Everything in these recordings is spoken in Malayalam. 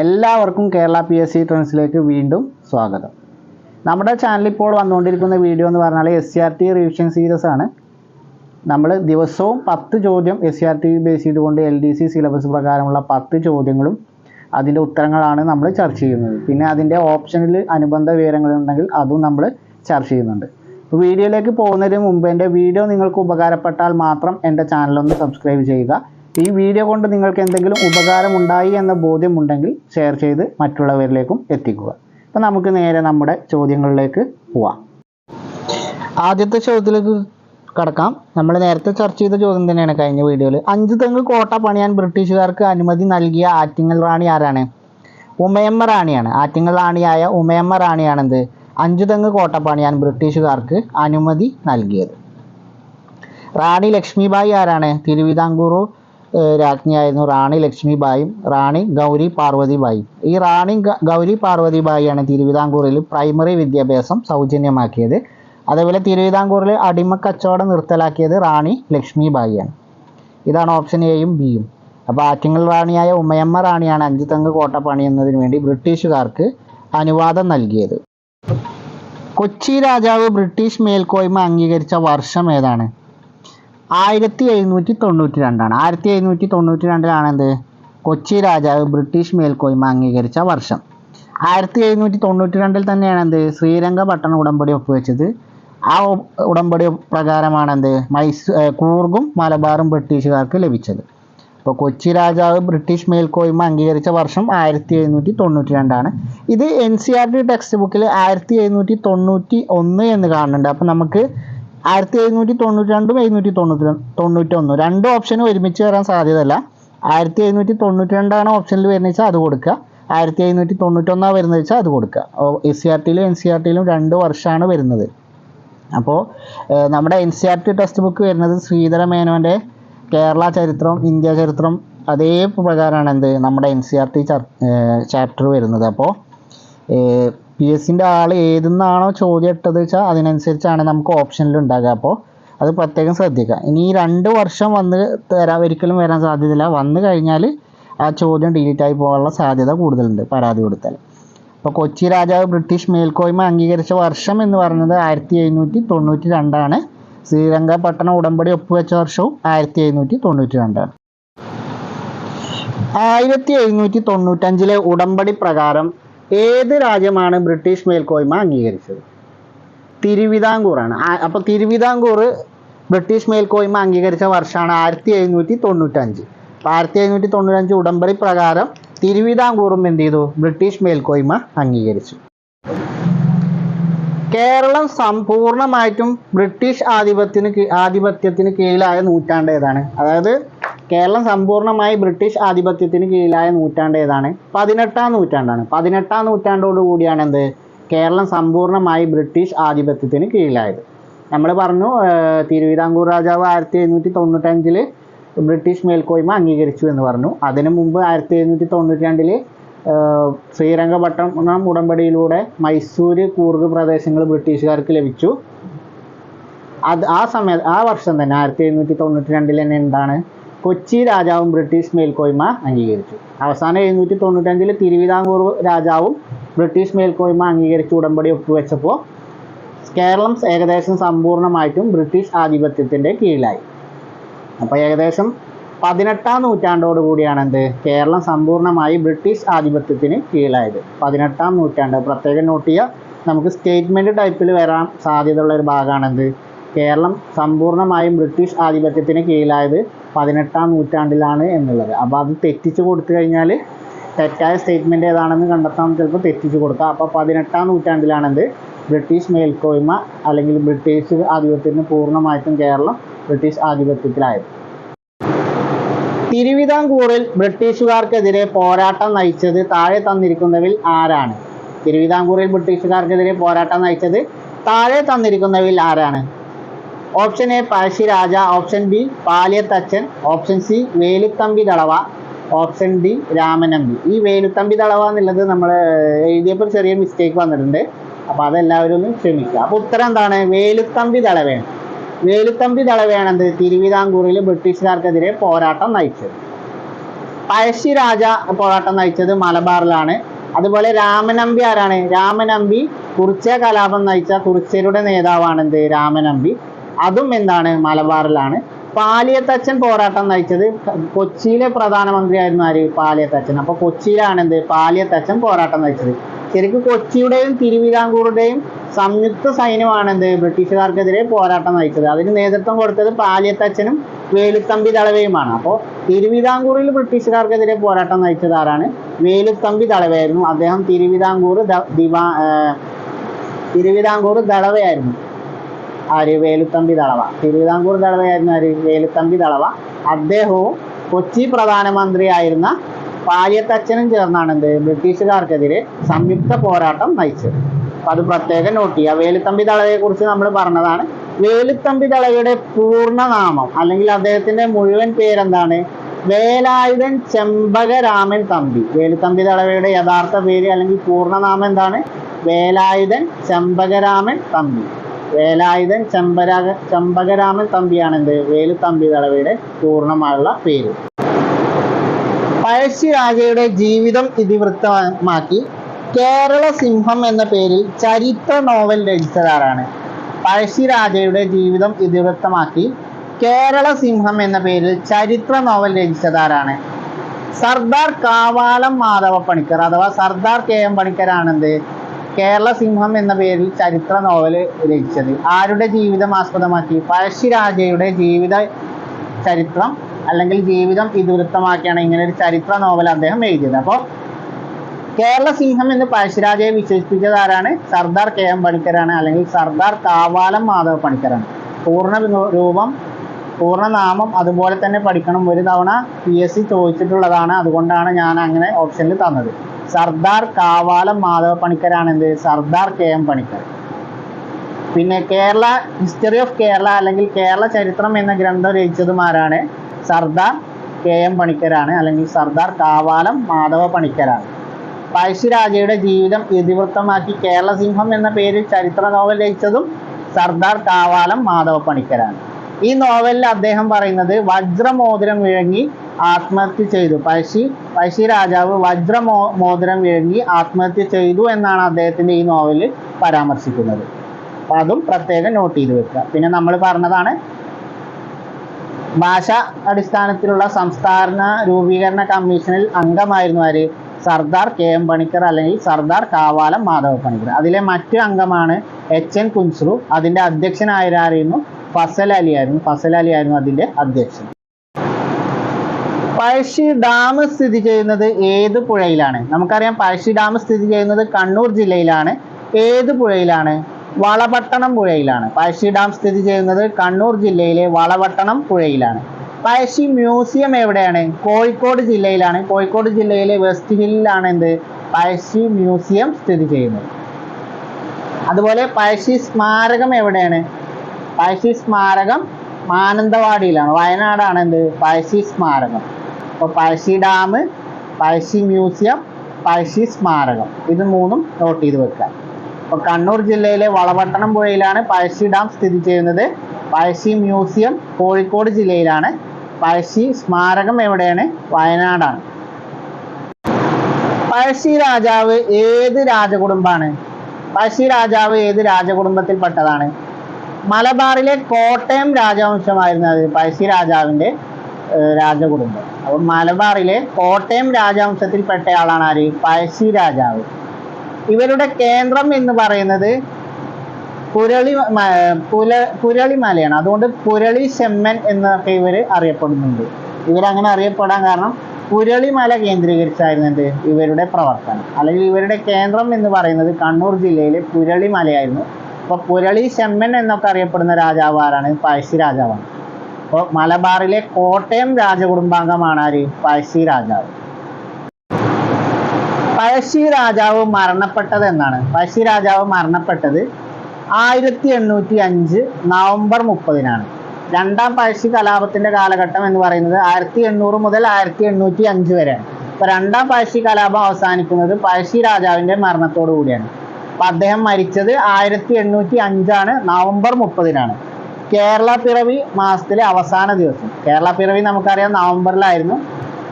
എല്ലാവർക്കും കേരള പി എസ് സി ട്രെൻഡ്സിലേക്ക് വീണ്ടും സ്വാഗതം. നമ്മുടെ ചാനലിൽ ഇപ്പോൾ വന്നുകൊണ്ടിരിക്കുന്ന വീഡിയോ എന്ന് പറഞ്ഞാൽ S C R T revision series ആണ്. നമ്മൾ ദിവസവും പത്ത് ചോദ്യം S C R T base ചെയ്തുകൊണ്ട് എൽ ഡി സി സിലബസ് പ്രകാരമുള്ള പത്ത് ചോദ്യങ്ങളും അതിന്റെ ഉത്തരങ്ങളാണ് നമ്മൾ ചർച്ച ചെയ്യുന്നത്. പിന്നെ അതിന്റെ ഓപ്ഷനിൽ അനുബന്ധ വിവരങ്ങളുണ്ടെങ്കിൽ അതും നമ്മൾ ചർച്ച ചെയ്യുന്നുണ്ട്. വീഡിയോയിലേക്ക് പോകുന്നതിന് മുമ്പ് എന്റെ വീഡിയോ നിങ്ങൾക്ക് ഉപകാരപ്പെട്ടാൽ മാത്രം എന്റെ ചാനലൊന്ന് സബ്സ്ക്രൈബ് ചെയ്യുക. ഈ വീഡിയോ കൊണ്ട് നിങ്ങൾക്ക് എന്തെങ്കിലും ഉപകാരമുണ്ടായി എന്ന ബോധ്യമുണ്ടെങ്കിൽ ഷെയർ ചെയ്ത് മറ്റുള്ളവരിലേക്കും എത്തിക്കുക. അപ്പോൾ നമുക്ക് നേരെ നമ്മുടെ ചോദ്യങ്ങളിലേക്ക് പോവാം. ആദ്യത്തെ ചോദ്യത്തിലേക്ക് കടക്കാം. നമ്മൾ നേരത്തെ ചർച്ച ചെയ്ത ചോദ്യം തന്നെയാണ് കഴിഞ്ഞ വീഡിയോയിൽ അഞ്ച് തെങ്ങ് കോട്ട പണിയാൻ ബ്രിട്ടീഷുകാർക്ക് അനുമതി നൽകിയ ആറ്റിങ്ങൽ റാണി ആരാണ്? ഉമയമ്മ റാണിയാണ്. ആറ്റിങ്ങൽ റാണിയായ ഉമയമ്മ റാണിയാണെന്ത്? അഞ്ച് തെങ്ങ് കോട്ട പണിയാൻ ബ്രിട്ടീഷുകാർക്ക് അനുമതി നൽകിയത്. റാണി ലക്ഷ്മിബായി ആരാണ്? തിരുവിതാംകൂർ രാജ്ഞിയായിരുന്നു റാണി ലക്ഷ്മിബായും റാണി ഗൗരി പാർവതിബായും ഈ റാണി ഗൗരി പാർവതിബായിയാണ് തിരുവിതാംകൂറിൽ പ്രൈമറി വിദ്യാഭ്യാസം സൗജന്യമാക്കിയത്. അതേപോലെ തിരുവിതാംകൂറിൽ അടിമ കച്ചവടം നിർത്തലാക്കിയത് റാണി ലക്ഷ്മിബായിയാണ്. ഇതാണ് ഓപ്ഷൻ എയും ബിയും. അപ്പോൾ ആറ്റിങ്ങൽ റാണിയായ ഉമ്മയമ്മ റാണിയാണ് അഞ്ചുതങ്ക് കോട്ട പണിയുന്നതിന് വേണ്ടി ബ്രിട്ടീഷുകാർക്ക് അനുവാദം നൽകിയത്. കൊച്ചി രാജാവ് ബ്രിട്ടീഷ് മേൽക്കോയ്മ അംഗീകരിച്ച വർഷം ഏതാണ്? ആയിരത്തി എഴുന്നൂറ്റി തൊണ്ണൂറ്റി രണ്ടാണ് ആയിരത്തി എഴുന്നൂറ്റി തൊണ്ണൂറ്റി രണ്ടിലാണ് എന്ത് കൊച്ചി രാജാവ് ബ്രിട്ടീഷ് മേൽക്കോയ്മ അംഗീകരിച്ച വർഷം. ആയിരത്തി എഴുന്നൂറ്റി തൊണ്ണൂറ്റി രണ്ടിൽ തന്നെയാണ് എന്ത് ശ്രീരംഗപട്ടണ ഉടമ്പടി ഒപ്പുവെച്ചത്. ആ ഉടമ്പടി പ്രകാരമാണ് എന്ത് മൈസൂ കൂർഗും മലബാറും ബ്രിട്ടീഷുകാർക്ക് ലഭിച്ചത്. അപ്പോൾ കൊച്ചി രാജാവ് ബ്രിട്ടീഷ് മേൽക്കോയ്മ അംഗീകരിച്ച വർഷം ആയിരത്തി എഴുന്നൂറ്റി തൊണ്ണൂറ്റി രണ്ടാണ് ഇത് N C R T text ബുക്കിൽ ആയിരത്തി എഴുന്നൂറ്റി തൊണ്ണൂറ്റി ഒന്ന് എന്ന് കാണുന്നുണ്ട്. അപ്പോൾ നമുക്ക് ആയിരത്തി എഴുന്നൂറ്റി തൊണ്ണൂറ്റി രണ്ടും എഴുന്നൂറ്റി തൊണ്ണൂറ്റി തൊണ്ണൂറ്റി ഒന്നും. രണ്ട് ഓപ്ഷനും ഒരുമിച്ച് വരാൻ സാധ്യതയല്ല. ആയിരത്തി എഴുന്നൂറ്റി തൊണ്ണൂറ്റി രണ്ടാണ് ഓപ്ഷനിൽ വരുന്നത് വെച്ചാൽ അത് കൊടുക്കുക. ആയിരത്തി എഴുന്നൂറ്റി തൊണ്ണൂറ്റൊന്നാണ് വരുന്നത് വെച്ചാൽ അത് കൊടുക്കുക. എസ് സി ആർ ടിയിലും എൻ സി ആർ ടിയിലും രണ്ട് വർഷമാണ് വരുന്നത്. അപ്പോൾ നമ്മുടെ N C R T text book വരുന്നത് ശ്രീധര മേനോന്റെ കേരള ചരിത്രം ഇന്ത്യ ചരിത്രം അതേ പ്രകാരമാണ് എന്ത് നമ്മുടെ N C R T chapter വരുന്നത്. അപ്പോൾ പി എസിന്റെ ആൾ ഏതെന്നാണോ ചോദ്യം ഇട്ടത് വെച്ചാൽ അതിനനുസരിച്ചാണ് നമുക്ക് ഓപ്ഷനിൽ ഉണ്ടാകുക അപ്പോൾ അത് പ്രത്യേകം ശ്രദ്ധിക്കുക. ഇനി ഈ രണ്ട് വർഷം വന്ന് തരാൻ ഒരിക്കലും വരാൻ സാധ്യതയില്ല. വന്നു കഴിഞ്ഞാൽ ആ ചോദ്യം ഡിലീറ്റ് ആയി പോകാനുള്ള സാധ്യത കൂടുതലുണ്ട്. പരാതി കൊടുത്താൽ അപ്പോൾ കൊച്ചി രാജാവ് ബ്രിട്ടീഷ് മേൽക്കോയ്മ അംഗീകരിച്ച വർഷം എന്ന് പറയുന്നത് ആയിരത്തി എഴുന്നൂറ്റി തൊണ്ണൂറ്റി രണ്ടാണ് ശ്രീരംഗപട്ടണ ഉടമ്പടി ഒപ്പുവെച്ച വർഷവും ആയിരത്തി എഴുന്നൂറ്റി തൊണ്ണൂറ്റി രണ്ടാണ് ആയിരത്തി എഴുന്നൂറ്റി തൊണ്ണൂറ്റഞ്ചിലെ ഉടമ്പടി പ്രകാരം ഏത് രാജ്യമാണ് ബ്രിട്ടീഷ് മേൽക്കോയ്മ അംഗീകരിച്ചത്? തിരുവിതാംകൂറാണ്. അപ്പോൾ തിരുവിതാംകൂർ ബ്രിട്ടീഷ് മേൽക്കോയ്മ അംഗീകരിച്ച വർഷമാണ് ആയിരത്തി എഴുന്നൂറ്റി തൊണ്ണൂറ്റഞ്ച് അപ്പോൾ ആയിരത്തി എഴുന്നൂറ്റി തൊണ്ണൂറ്റഞ്ച് ഉടമ്പടി പ്രകാരം തിരുവിതാംകൂറും എന്ത് ചെയ്തു ബ്രിട്ടീഷ് മേൽക്കോയ്മ അംഗീകരിച്ചു. കേരളം സമ്പൂർണമായിട്ടും ബ്രിട്ടീഷ് ആധിപത്യത്തിന് ആധിപത്യത്തിന് കീഴിലായ നൂറ്റാണ്ട് ഏതാണ്? അതായത് കേരളം സമ്പൂർണമായി ബ്രിട്ടീഷ് ആധിപത്യത്തിന് കീഴിലായ നൂറ്റാണ്ട് ഏതാണ് പതിനെട്ടാം നൂറ്റാണ്ടാണ്. പതിനെട്ടാം നൂറ്റാണ്ടോട് കൂടിയാണ് എന്ത്? കേരളം സമ്പൂർണമായി ബ്രിട്ടീഷ് ആധിപത്യത്തിന് കീഴിലായത്. നമ്മൾ പറഞ്ഞു തിരുവിതാംകൂർ രാജാവ് ആയിരത്തി എഴുന്നൂറ്റി തൊണ്ണൂറ്റഞ്ചിൽ ബ്രിട്ടീഷ് മേൽക്കോയ്മ അംഗീകരിച്ചു എന്ന് പറഞ്ഞു. അതിനു മുമ്പ് ആയിരത്തി എഴുന്നൂറ്റി തൊണ്ണൂറ്റി രണ്ടിൽ ശ്രീരംഗപട്ടണം ഉടമ്പടിയിലൂടെ മൈസൂർ കൂർഗ് പ്രദേശങ്ങൾ ബ്രിട്ടീഷുകാർക്ക് ലഭിച്ചു. അത് ആ സമയത്ത് ആ വർഷം തന്നെ ആയിരത്തി എഴുന്നൂറ്റി തൊണ്ണൂറ്റി രണ്ടിൽ തന്നെ എന്താണ്? കൊച്ചി രാജാവും ബ്രിട്ടീഷ് മേൽക്കോയ്മ അംഗീകരിച്ചു. അവസാനം എഴുന്നൂറ്റി തൊണ്ണൂറ്റഞ്ചിൽ തിരുവിതാംകൂർ രാജാവും ബ്രിട്ടീഷ് മേൽക്കോയ്മ അംഗീകരിച്ച് ഉടമ്പടി ഒപ്പുവെച്ചപ്പോൾ കേരളം ഏകദേശം സമ്പൂർണമായിട്ടും ബ്രിട്ടീഷ് ആധിപത്യത്തിന്റെ കീഴിലായി. അപ്പോൾ ഏകദേശം പതിനെട്ടാം നൂറ്റാണ്ടോട് കൂടിയാണ് എന്ത് കേരളം സമ്പൂർണമായി ബ്രിട്ടീഷ് ആധിപത്യത്തിന് കീഴിലായത്. പതിനെട്ടാം നൂറ്റാണ്ട്. പ്രത്യേകം നോട്ട് ചെയ്യുക. നമുക്ക് സ്റ്റേറ്റ്മെന്റ് ടൈപ്പിൽ വരാൻ സാധ്യതയുള്ള ഒരു ഭാഗമാണ് എന്ത് കേരളം സമ്പൂർണമായും ബ്രിട്ടീഷ് ആധിപത്യത്തിന് കീഴിലായത് പതിനെട്ടാം നൂറ്റാണ്ടിലാണ് എന്നുള്ളത്. അപ്പോൾ അത് തെറ്റിച്ച് കൊടുത്തു കഴിഞ്ഞാൽ തെറ്റായ സ്റ്റേറ്റ്മെന്റ് ഏതാണെന്ന് കണ്ടെത്താൻ ചിലപ്പോൾ തെറ്റിച്ച് കൊടുക്കാം. അപ്പോൾ പതിനെട്ടാം നൂറ്റാണ്ടിലാണെന്ത്? ബ്രിട്ടീഷ് മേൽക്കോയ്മ അല്ലെങ്കിൽ ബ്രിട്ടീഷ് ആധിപത്യത്തിന് പൂർണമായിട്ടും കേരളം ബ്രിട്ടീഷ് ആധിപത്യത്തിലായത്. തിരുവിതാംകൂറിൽ ബ്രിട്ടീഷുകാർക്കെതിരെ പോരാട്ടം നയിച്ചത് താഴെ തന്നിരിക്കുന്നവരിൽ ആരാണ്? തിരുവിതാംകൂറിൽ ബ്രിട്ടീഷുകാർക്കെതിരെ പോരാട്ടം നയിച്ചത് താഴെ തന്നിരിക്കുന്നവരിൽ ആരാണ്? Option A Pazhassiraja option B Paliyathachan option C Veluthampi Dalawa option D Ramanambi. ഈ വേലുത്തമ്പി ദളവ എന്നുള്ളത് നമ്മൾ എഴുതിയപ്പോൾ ചെറിയ മിസ്റ്റേക്ക് വന്നിട്ടുണ്ട്. അപ്പോൾ അതെല്ലാവരും ഒന്ന് ക്ഷമിക്കുക അപ്പോൾ ഉത്തരം എന്താണ്? വേലുത്തമ്പി ദളവയാണ് വേലുത്തമ്പി ദളവയാണ് തിരുവിതാംകൂറിൽ ബ്രിട്ടീഷുകാർക്കെതിരെ പോരാട്ടം നയിച്ചത്. പഴശ്ശി രാജ പോരാട്ടം നയിച്ചത് മലബാറിലാണ്. അതുപോലെ രാമനമ്പി ആരാണ്? രാമനമ്പി കുറിച്യ കലാപം നയിച്ച കുറിച്യരുടെ നേതാവാണ് എന്ത്? രാമനമ്പി. അതും എന്താണ്? മലബാറിലാണ്. പാലിയത്തച്ഛൻ പോരാട്ടം നയിച്ചത് കൊച്ചിയിലെ പ്രധാനമന്ത്രി ആയിരുന്നു ആര്? പാലിയത്തച്ഛൻ. അപ്പൊ കൊച്ചിയിലാണ് എന്ത് പാലിയത്തച്ഛൻ പോരാട്ടം നയിച്ചത്. ശരിക്കും കൊച്ചിയുടെയും തിരുവിതാംകൂറുടെയും സംയുക്ത സൈന്യമാണ് എന്ത് ബ്രിട്ടീഷുകാർക്കെതിരെ പോരാട്ടം നയിച്ചത്. അതിന് നേതൃത്വം കൊടുത്തത് പാലിയത്തച്ഛനും വേലുത്തമ്പി തളവയുമാണ്. അപ്പോൾ തിരുവിതാംകൂറിൽ ബ്രിട്ടീഷുകാർക്കെതിരെ പോരാട്ടം നയിച്ചത് ആരാണ്? വേലുത്തമ്പി തളവയായിരുന്നു. അദ്ദേഹം തിരുവിതാംകൂർ ദിവാ തിരുവിതാംകൂർ ദളവയായിരുന്നു. ആര് വേലുത്തമ്പി ദളവ തിരുവിതാംകൂർ ദളവയായിരുന്ന ആര് വേലുത്തമ്പി ദളവ അദ്ദേഹവും കൊച്ചി പ്രധാനമന്ത്രിയായിരുന്ന പാലിയത്തച്ഛനും ചേർന്നാണ് എന്ത്? ബ്രിട്ടീഷുകാർക്കെതിരെ സംയുക്ത പോരാട്ടം നയിച്ചത്. അപ്പൊ അത് പ്രത്യേകം നോട്ട് ചെയ്യുക. വേലുത്തമ്പി ദളവയെ കുറിച്ച് നമ്മൾ പറഞ്ഞതാണ്. വേലുത്തമ്പി ദളവയുടെ പൂർണനാമം അല്ലെങ്കിൽ അദ്ദേഹത്തിന്റെ മുഴുവൻ പേരെന്താണ്? വേലായുധൻ ചെമ്പകരാമൻ തമ്പി. വേലുത്തമ്പി ദളവയുടെ യഥാർത്ഥ പേര് അല്ലെങ്കിൽ പൂർണനാമം എന്താണ്? വേലായുധൻ ചെമ്പകരാമൻ തമ്പി. വേലായുധൻ ചെമ്പരാഗ ചെമ്പകരാമൻ തമ്പിയാണ് വേലു വേലുത്തമ്പി തടവയുടെ പൂർണമായുള്ള പേര്. പഴശ്ശി രാജയുടെ ജീവിതം ഇതിവൃത്തമാക്കി. കേരള സിംഹം എന്ന പേരിൽ ചരിത്ര നോവൽ രചിച്ചതാരാണ്? പഴശ്ശി രാജയുടെ ജീവിതം ഇതിവൃത്തമാക്കി. കേരള സിംഹം എന്ന പേരിൽ ചരിത്ര നോവൽ രചിച്ചതാരാണ്? സർദാർ കാവാലം മാധവ പണിക്കർ അഥവാ സർദാർ കെ എം പണിക്കരാണെന്ത്? കേരള സിംഹം എന്ന പേരിൽ ചരിത്ര നോവൽ രചിച്ചത്. ആരുടെ ജീവിതം ആസ്പദമാക്കി? പഴശ്ശിരാജയുടെ ജീവിത ചരിത്രം അല്ലെങ്കിൽ ജീവിതം ഇതിവൃത്തമാക്കിയാണ് ഇങ്ങനെ ഒരു ചരിത്ര നോവൽ അദ്ദേഹം എഴുതിയത്. അപ്പോൾ കേരള സിംഹം എന്ന് പഴശ്ശിരാജയെ വിശേഷിപ്പിച്ചത് ആരാണ്? സർദാർ കെ എം പണിക്കരാണ് അല്ലെങ്കിൽ സർദാർ കാവാലം മാധവ പണിക്കരാണ്. പൂർണ രൂപം പൂർണനാമം അതുപോലെ തന്നെ പഠിക്കണം. ഒരു തവണ പി എസ് സി ചോദിച്ചിട്ടുള്ളതാണ്. അതുകൊണ്ടാണ് ഞാൻ അങ്ങനെ ഓപ്ഷനിൽ തന്നത്. സർദാർ കാവാലം മാധവ പണിക്കരാണ് എന്ത് സർദാർ കെ എം പണിക്കർ. പിന്നെ കേരള ഹിസ്റ്ററി ഓഫ് കേരള അല്ലെങ്കിൽ കേരള ചരിത്രം എന്ന ഗ്രന്ഥം രചിച്ചതുമാരാണ് സർദാർ കെ എം പണിക്കരാണ് അല്ലെങ്കിൽ സർദാർ കാവാലം മാധവ പണിക്കരാണ്. പഴശ്ശിരാജയുടെ ജീവിതം ഇതിവൃത്തമാക്കി കേരള സിംഹം എന്ന പേരിൽ ചരിത്ര നോവൽ രചിച്ചതും സർദാർ കാവാലം മാധവ പണിക്കരാണ്. ഈ നോവലിൽ അദ്ദേഹം പറയുന്നത് വജ്രമോതിരം വിഴുങ്ങി ആത്മഹത്യ ചെയ്തു. പഴശ്ശി പഴശ്ശി രാജാവ് വജ്രമോ മോതിരം വിഴുങ്ങി ആത്മഹത്യ ചെയ്തു എന്നാണ് അദ്ദേഹത്തിന്റെ ഈ നോവലിൽ പരാമർശിക്കുന്നത്. അപ്പൊ അതും പ്രത്യേകം നോട്ട് ചെയ്ത് വെക്കുക. പിന്നെ നമ്മൾ പറഞ്ഞതാണ് ഭാഷ അടിസ്ഥാനത്തിലുള്ള സംസ്ഥാന രൂപീകരണ കമ്മീഷനിൽ അംഗമായിരുന്നു ആര്? സർദാർ കെ എം പണിക്കർ അല്ലെങ്കിൽ സർദാർ കാവാലം മാധവ പണിക്കർ. അതിലെ മറ്റു അംഗമാണ് എച്ച് എൻ കുൻസ്രു. അതിന്റെ അധ്യക്ഷനായിരുന്നു ഫസൽ അലി ആയിരുന്നു. ഫസൽ അലി ആയിരുന്നു അതിന്റെ അധ്യക്ഷൻ. പഴശ്ശി ഡാം സ്ഥിതി ചെയ്യുന്നത് ഏത് പുഴയിലാണ്? നമുക്കറിയാം പഴശ്ശി ഡാം സ്ഥിതി ചെയ്യുന്നത് കണ്ണൂർ ജില്ലയിലാണ്. ഏത് പുഴയിലാണ്? വളപട്ടണം പുഴയിലാണ്. പഴശ്ശി ഡാം സ്ഥിതി ചെയ്യുന്നത് കണ്ണൂർ ജില്ലയിലെ വളപട്ടണം പുഴയിലാണ്. പഴശ്ശി മ്യൂസിയം എവിടെയാണ്? കോഴിക്കോട് ജില്ലയിലാണ്. കോഴിക്കോട് ജില്ലയിലെ വെസ്റ്റ് ഹില്ലിലാണ് എന്ത്? പഴശ്ശി മ്യൂസിയം സ്ഥിതി ചെയ്യുന്നത്. അതുപോലെ പഴശ്ശി സ്മാരകം എവിടെയാണ്? പഴശ്ശി സ്മാരകം മാനന്തവാടിയിലാണ്. വയനാടാണ് എന്ത്? പഴശ്ശി സ്മാരകം. അപ്പോൾ പഴശ്ശി ഡാം പഴശ്ശി മ്യൂസിയം പഴശ്ശി സ്മാരകം. ഇത് മൂന്നും നോട്ട് ചെയ്ത് വെക്കുക. അപ്പോൾ കണ്ണൂർ ജില്ലയിലെ വളപട്ടണം പുഴയിലാണ് പഴശ്ശി ഡാം സ്ഥിതി ചെയ്യുന്നത്. പഴശ്ശി മ്യൂസിയം കോഴിക്കോട് ജില്ലയിലാണ്. പഴശ്ശി സ്മാരകം എവിടെയാണ്? വയനാടാണ്. പഴശ്ശി രാജാവ് ഏത് രാജകുടുംബാണ്? പഴശ്ശി രാജാവ് ഏത് രാജകുടുംബത്തിൽപ്പെട്ടതാണ്? മലബാറിലെ കോട്ടയം രാജവംശമായിരുന്നു അത്. പഴശ്ശി രാജാവിന്റെ ഏർ, രാജകുടുംബം. അപ്പോൾ മലബാറിലെ കോട്ടയം രാജവംശത്തിൽപ്പെട്ട ആളാണ് ആര്? പഴശ്ശി രാജാവ്. ഇവരുടെ കേന്ദ്രം എന്ന് പറയുന്നത് പുരളി പുല പുരളിമലയാണ്. അതുകൊണ്ട് പുരളി ചെമ്മൻ എന്നൊക്കെ ഇവർ അറിയപ്പെടുന്നുണ്ട്. ഇവരങ്ങനെ അറിയപ്പെടാൻ കാരണം പുരളിമല കേന്ദ്രീകരിച്ചായിരുന്നു എന്ത്? ഇവരുടെ പ്രവർത്തനം. അല്ലെങ്കിൽ ഇവരുടെ കേന്ദ്രം എന്ന് പറയുന്നത് കണ്ണൂർ ജില്ലയിലെ പുരളി പുരളിമലയായിരുന്നു. അപ്പോൾ പുരളി ചെമ്മൻ എന്നൊക്കെ അറിയപ്പെടുന്ന രാജാവ് ആരാണ്? പഴശ്ശി രാജാവാണ്. അപ്പോൾ മലബാറിലെ കോട്ടയം രാജകുടുംബാംഗമാണ് ആര്? പഴശ്ശി രാജാവ്. പഴശ്ശി രാജാവ് മരണപ്പെട്ടത് എന്നാണ്. പഴശ്ശി രാജാവ് മരണപ്പെട്ടത് ആയിരത്തി എണ്ണൂറ്റി അഞ്ച് നവംബർ മുപ്പതിനാണ്. രണ്ടാം പഴശ്ശി കലാപത്തിന്റെ കാലഘട്ടം എന്ന് പറയുന്നത് ആയിരത്തി എണ്ണൂറ് മുതൽ ആയിരത്തി എണ്ണൂറ്റി അഞ്ച് വരെയാണ് അപ്പൊ രണ്ടാം പഴശ്ശി കലാപം അവസാനിക്കുന്നത് പഴശ്ശി രാജാവിന്റെ മരണത്തോടു കൂടിയാണ്. അപ്പൊ അദ്ദേഹം മരിച്ചത് ആയിരത്തി എണ്ണൂറ്റി അഞ്ചാണ് നവംബർ മുപ്പതിനാണ്. കേരള പിറവി മാസത്തിലെ അവസാന ദിവസം. കേരള പിറവി നമുക്കറിയാം നവംബറിലായിരുന്നു.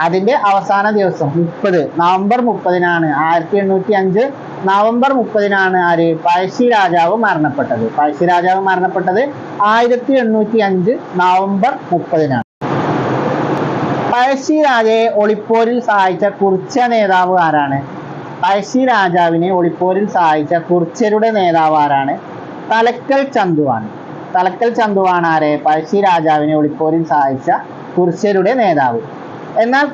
അതിന്റെ അവസാന ദിവസം മുപ്പത്. നവംബർ മുപ്പതിനാണ്. ആയിരത്തി എണ്ണൂറ്റി അഞ്ച് നവംബർ മുപ്പതിനാണ് ആര്? പഴശ്ശി രാജാവ് മരണപ്പെട്ടത്. പഴശ്ശി രാജാവ് മരണപ്പെട്ടത് ആയിരത്തി എണ്ണൂറ്റി അഞ്ച് നവംബർ മുപ്പതിനാണ്. പഴശ്ശി രാജയെ ഒളിപ്പോരിൽ സഹായിച്ച കുറിച്ച നേതാവ് ആരാണ്? പഴശ്ശി രാജാവിനെ ഒളിപ്പോരിൽ സഹായിച്ച കുർച്ചരുടെ നേതാവ് ആരാണ്? തലക്കൽ ചന്തുവാണ്. തലക്കൽ ചന്തുവാണ് ആരെ? പഴശ്ശി രാജാവിനെ ഒളിപ്പോരിൽ സഹായിച്ച കുറിച്യരുടെ നേതാവ്. എന്നാൽ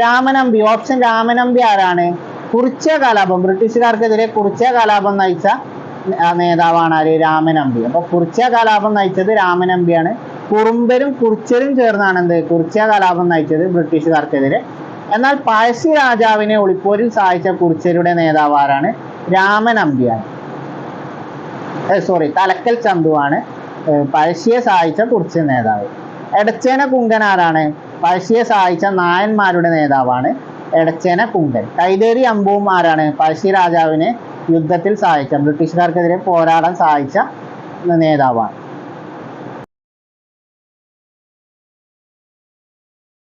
രാമനമ്പി ഓപ്ഷൻ രാമനമ്പി ആരാണ്? കുറിച്യ കലാപം ബ്രിട്ടീഷുകാർക്കെതിരെ കുറിച്യ കലാപം നയിച്ച നേതാവാണ് ആര്? രാമനമ്പി. അപ്പൊ കുറിച്യ കലാപം നയിച്ചത് രാമനമ്പിയാണ്. കുറുമ്പരും കുറിച്യരും ചേർന്നാണ് എന്ത് കുറിച്യ കലാപം നയിച്ചത് ബ്രിട്ടീഷുകാർക്കെതിരെ. എന്നാൽ പഴശ്ശി രാജാവിനെ ഒളിപ്പോരിൽ സഹായിച്ച കുറിച്യരുടെ നേതാവ് ആരാണ്? രാമനമ്പിയാണ്. സോറി തലക്കൽ ചന്തുവാണ്. പഴശ്ശിയെ സഹായിച്ച കുറിച്ച് നേതാവ്. എടച്ചേന കുങ്കൻ ആരാണ്? പഴശ്ശിയെ സഹായിച്ച നായന്മാരുടെ നേതാവാണ് എടച്ചേന കുങ്കൻ. കൈതേരി അമ്പുവും ആരാണ്? പഴശ്ശി രാജാവിനെ യുദ്ധത്തിൽ സഹായിച്ച ബ്രിട്ടീഷുകാർക്കെതിരെ പോരാടാൻ സഹായിച്ച നേതാവാണ്.